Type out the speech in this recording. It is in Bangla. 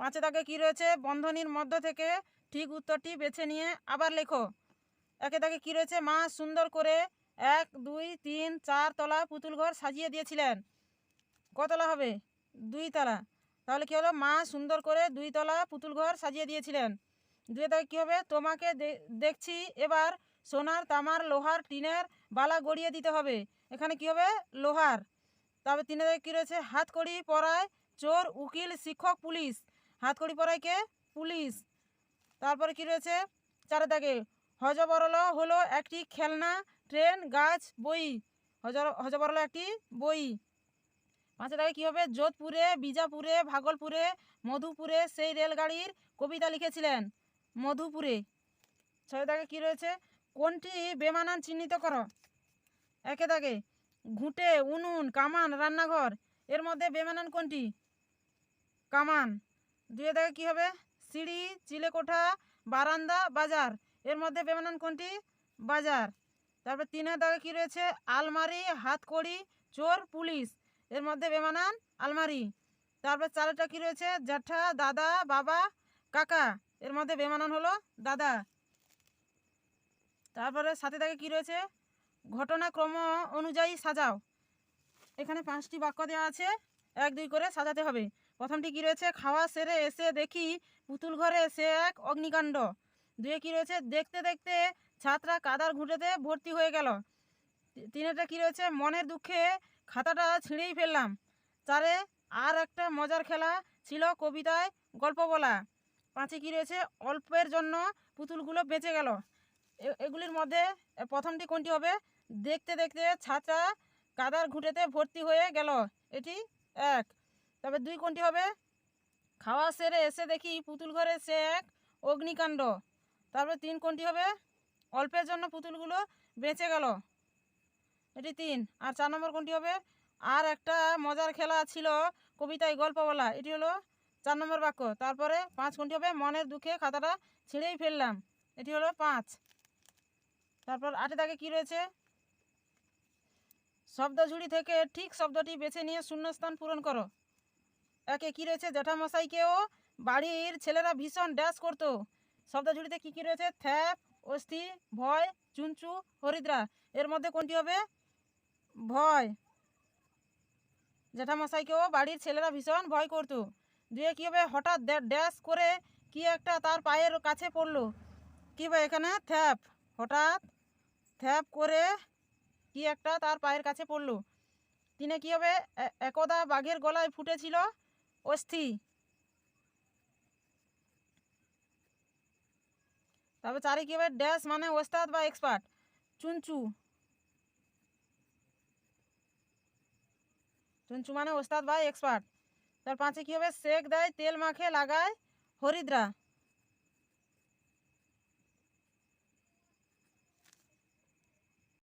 পাঁচে দাগে কী রয়েছে? বন্ধনীর মধ্য থেকে ঠিক উত্তরটি বেছে নিয়ে আবার লেখো। একে দাগে কী রয়েছে? মা সুন্দর করে এক, দুই, তিন, চার তলা পুতুল ঘর সাজিয়ে দিয়েছিলেন। কতলা হবে? দুই তলা। তাহলে কী হলো? মা সুন্দর করে দুই তলা পুতুল ঘর সাজিয়ে দিয়েছিলেন। দুয়ে দাগে কী হবে? তোমাকে দেখছি এবার সোনার, তামার, লোহার, টিনের বালা গড়িয়ে দিতে হবে। এখানে কী হবে? লোহার। তবে তিনে দাগে কী রয়েছে? হাত হাতকড়ি পরায় চোর, উকিল, শিক্ষক, পুলিশ। হাতকড়ি পরায় কে পুলিশ। তারপরে কী রয়েছে? চারে দাগে হজবরল হলো একটি খেলনা, ট্রেন, গাছ, বই। হজ হজবরল একটি বই। পাঁচে দাগে কী হবে? যোধপুরে, বিজাপুরে, ভাগলপুরে, মধুপুরে সেই রেলগাড়ির কবিতা লিখেছিলেন। মধুপুরে। ছয় দাগে কী রয়েছে? কোনটি বেমানান চিহ্নিত করো? একে দাগে ঘুঁটে, উনুন, কামান, রান্নাঘর। এর মধ্যে বেমানান কোনটি? কামান। দুয়ে দাগে কী হবে? সিঁড়ি, চিলেকোঠা, বারান্দা, বাজার। এর মধ্যে বেমানান কোনটি? বাজার। তারপর তিনে দাগে কী রয়েছে? আলমারি, হাতকড়ি, চোর, পুলিশ। এর মধ্যে বেমানান আলমারি। তারপর চারটা কী রয়েছে? জ্যাঠা, দাদা, বাবা, কাকা। এর মধ্যে বেমানান হলো দাদা। তারপরে সাথে দাগে কী রয়েছে? ঘটনাক্রম অনুযায়ী সাজাও। এখানে পাঁচটি বাক্য দেওয়া আছে। এক দুই করে সাজাতে হবে। প্রথমটি কী রয়েছে? খাওয়া সেরে এসে দেখি পুতুল ঘরে এসে এক অগ্নিকাণ্ড। দুয়ে কী রয়েছে? দেখতে দেখতে ছাত্রা কাদার ঘুঁটেতে ভর্তি হয়ে গেল। তি- তিনেরটা কী রয়েছে? মনের দুঃখে খাতাটা ছিঁড়েই ফেললাম। চারে আর একটা মজার খেলা ছিল কবিতায় গল্প বলা। পাঁচে কী রয়েছে? অল্পের জন্য পুতুলগুলো বেঁচে গেল। এগুলির মধ্যে প্রথমটি কোনটি হবে? দেখতে দেখতে ছাত্রা কাদার ঘুঁটেতে ভর্তি হয়ে গেল। এটি এক। তবে দুই কোনটি হবে? খাওয়া সেরে এসে দেখি পুতুল ঘরে সে এক অগ্নিকাণ্ড। তারপরে তিন কোনটি হবে? অল্পের জন্য পুতুলগুলো বেঁচে গেল। এটি তিন। আর চার নম্বর কোনটি হবে? আর একটা মজার খেলা ছিল কবিতায় গল্প বলা। এটি হলো চার নম্বর বাক্য। তারপরে পাঁচ কোনটি হবে? মনের দুঃখে খাতাটা ছিঁড়েই ফেললাম। এটি হলো পাঁচ। তারপর আটে দাগে কী রয়েছে? শব্দঝুড়ি থেকে ঠিক শব্দটি বেছে নিয়ে শূন্যস্থান পূরণ করো। একে কী রয়েছে? জ্যাঠামশাইকেও বাড়ির ছেলেরা ভীষণ ড্যাশ করতো। শব্দঝুড়িতে কী কী রয়েছে? থ্যাপ, অস্থি, ভয়, চুনচু, হরিদ্রা। এর মধ্যে কোনটি হবে? ভয়। জ্যাঠামশাইকেও বাড়ির ছেলেরা ভীষণ ভয় করতো। দিয়ে কী হবে? হঠাৎ ড্যা- ড্যাশ করে কি একটা তার পায়ের কাছে পড়ল। কী হবে এখানে? থ্যাপ। হঠাৎ থ্যাপ করে কি একটা তার পায়ের কাছে পড়ল। তিনে কী হবে? একদা বাঘের গলায় ফুটেছিল অস্থি। তারপর চারে কী হবে ড্যাশ মানে ওস্তাদ বা এক্সপার্ট, চুনচু। চুনচু মানে ওস্তাদ বা এক্সপার্ট। তার পাঁচে কী হবে? সেক দেয়, তেল মাখে, লাগায় হরিদ্রা।